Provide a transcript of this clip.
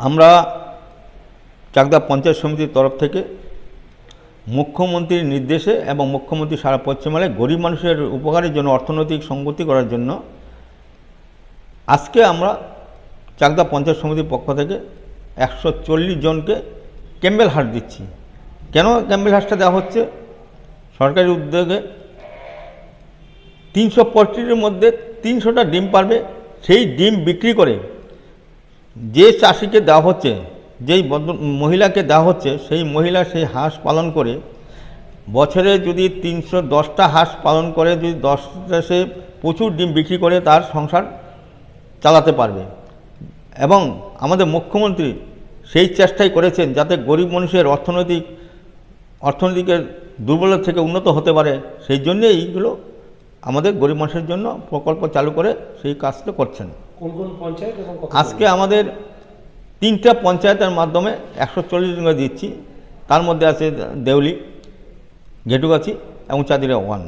আমরা চাকদা পঞ্চায়েত সমিতির তরফ থেকে মুখ্যমন্ত্রীর নির্দেশে এবং মুখ্যমন্ত্রী সারা পশ্চিমবাংলায় গরিব মানুষের উপকারের জন্য অর্থনৈতিক সংগতি করার জন্য আজকে আমরা চাকদা পঞ্চায়েত সমিতির পক্ষ থেকে একশো চল্লিশ জনকে ক্যাম্বেল হাট দিচ্ছি। কেন ক্যাম্বেল হাঁসটা দেওয়া হচ্ছে? সরকারি উদ্যোগে তিনশো পঁয়ত্রিশের মধ্যে তিনশোটা ডিম পারবে, সেই ডিম বিক্রি করে যে চাষিকে দেওয়া হচ্ছে, যেই মহিলাকে দেওয়া হচ্ছে, সেই মহিলা সেই হাঁস পালন করে, বছরে যদি তিনশো দশটা হাঁস পালন করে, যদি দশটা সে প্রচুর ডিম বিক্রি করে, তার সংসার চালাতে পারবে। এবং আমাদের মুখ্যমন্ত্রী সেই চেষ্টাই করেছেন যাতে গরিব মানুষের অর্থনৈতিক, অর্থনৈতিকের দুর্বলতা থেকে উন্নত হতে পারে। সেই জন্যে এইগুলো আমাদের গরিব মানুষের জন্য প্রকল্প চালু করে সেই কাজটা করছেন। আজকে আমাদের তিনটা পঞ্চায়েতের মাধ্যমে একশো চল্লিশ জন দিচ্ছি। তার মধ্যে আছে দেউলি, গেটুগাছি এবং চাঁদিরা ওয়ান।